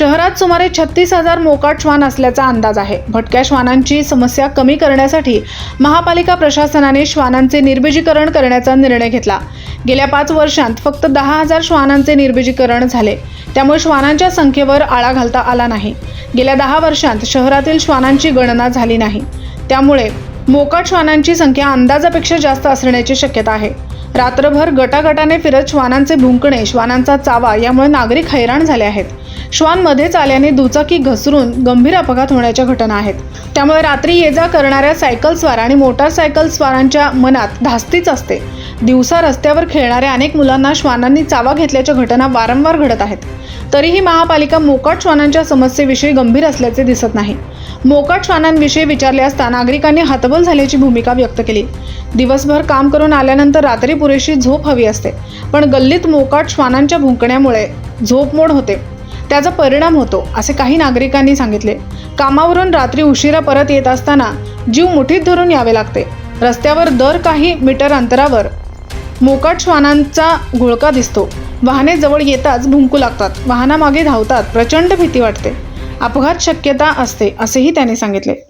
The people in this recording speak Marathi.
शहरात सुमारे छत्तीस हजार मोकाट श्वान असल्याचा अंदाज आहे. भटक्या श्वानांची समस्या कमी करण्यासाठी महापालिका प्रशासनाने श्वानांचे निर्बीजीकरण करण्याचा निर्णय घेतला. गेल्या पाच वर्षांत फक्त दहा हजार श्वानांचे निर्बीजीकरण झाले. त्यामुळे श्वानांच्या संख्येवर आळा घालता आला नाही. गेल्या दहा वर्षांत शहरातील श्वानांची गणना झाली नाही. त्यामुळे मोकाट श्वानांची संख्या अंदाजापेक्षा जास्त असण्याची शक्यता आहे. रात्रभर गटागटाने फिरत श्वानांचे भुंकणे श्वानांचा चावा यामुळे नागरिक हैराण झाले आहेत. श्वान मध्येच आल्याने दुचाकी घसरून गंभीर अपघात होण्याच्या घटना आहेत. त्यामुळे रात्री ये जा करणाऱ्या सायकल स्वार आणि मोटारसायकल स्वारांच्या मनात धास्तीच असते. दिवसा रस्त्यावर खेळणाऱ्या अनेक मुलांना श्वानांनी चावा घेतल्याच्या घटना वारंवार घडत आहेत. तरीही महापालिका मोकाट श्वानांच्या समस्येविषयी गंभीर असल्याचे दिसत नाही. मोकाट श्वानांविषयी विचारले असता नागरिकांनी हतबल झाल्याची भूमिका व्यक्त केली. दिवसभर काम करून आल्यानंतर रात्री पुरेशी झोप हवी असते. पण गल्लीत मोकाट श्वानांच्या भुंकण्यामुळे झोपमोड होते. त्याचा परिणाम होतो असे काही नागरिकांनी सांगितले. कामावरून रात्री उशिरा परत येत असताना जीव मुठीत धरून यावे लागते. रस्त्यावर दर काही मीटर अंतरावर मोकाट श्वानांचा घोळका दिसतो. वाहने जवळ येताच भुंकू लागतात. वाहनामागे धावतात. प्रचंड भीती वाटते. अपघात शक्यता असते असेही त्यांनी सांगितले.